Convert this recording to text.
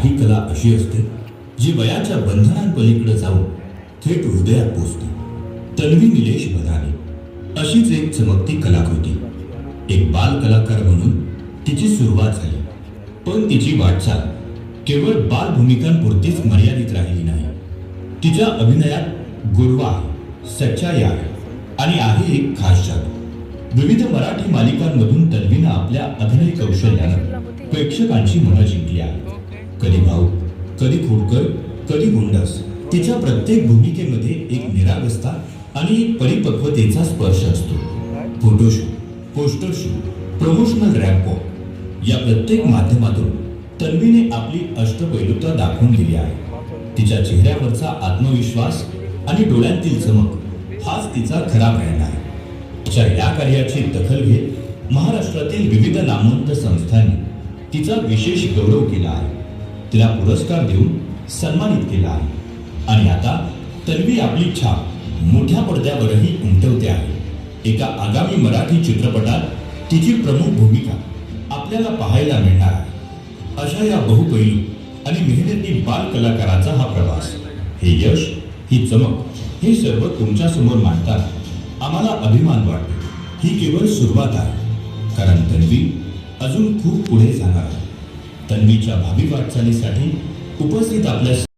काही कला अशी असते जी वयाच्या बंधनांपलीकडे जाऊन थेट हृदयात पोचते. तन्वी निलेश बदाने अशीच एक चमकती कलाकृती. एक बाल कलाकार म्हणून तिची सुरुवात झाली. पण तिची वाटचाल केवळ बाल भूमिकांपुरतीच मर्यादित राहिली नाही. तिच्या अभिनयात गोडवा आहे सच्चाई आहे आणि आहे एक खास जात विविध मराठी मालिकांमधून तन्वीनं आपल्या अभिनय कौशल्यानं प्रेक्षकांची मनं जिंकली आहे कधी भाऊ कधी खोडकर कधी गुंडस. तिच्या प्रत्येक भूमिकेमध्ये एक निरागस्ता आणि एक परिपक्वतेचा स्पर्श असतो. फोटोशूट पोस्टर शूट प्रमोशनल रॅपो या प्रत्येक माध्यमातून तन्वीने आपली अष्टपैलुता दाखवून दिली आहे. तिच्या चेहऱ्यावरचा आत्मविश्वास आणि डोळ्यांतील चमक हाच तिचा खरा ब्रँड आहे. तिच्या या कार्याची दखल घेत महाराष्ट्रातील विविध नामवंत संस्थांनी तिचा विशेष गौरव केला आहे. तिला पुरस्कार देऊन सन्मानित केला आहे. आणि आता तन्वी आपली छाप मोठ्या पडद्यावरही उमटवते आहे. एका आगामी मराठी चित्रपटात तिची प्रमुख भूमिका आपल्याला पाहायला मिळणार आहे. अशा या बहुपैलू आणि मेहनती बाल कलाकाराचा हा प्रवास. हे यश ही चमक हे सर्व तुमच्यासमोर मांडतात मांडताना आम्हाला अभिमान वाटतो. ही केवळ सुरुवात आहे. कारण तन्वी अजून खूप पुढे जाणार आहे. तन्वीच्या भावी वाटचालीसाठी उपस्थित आपल्या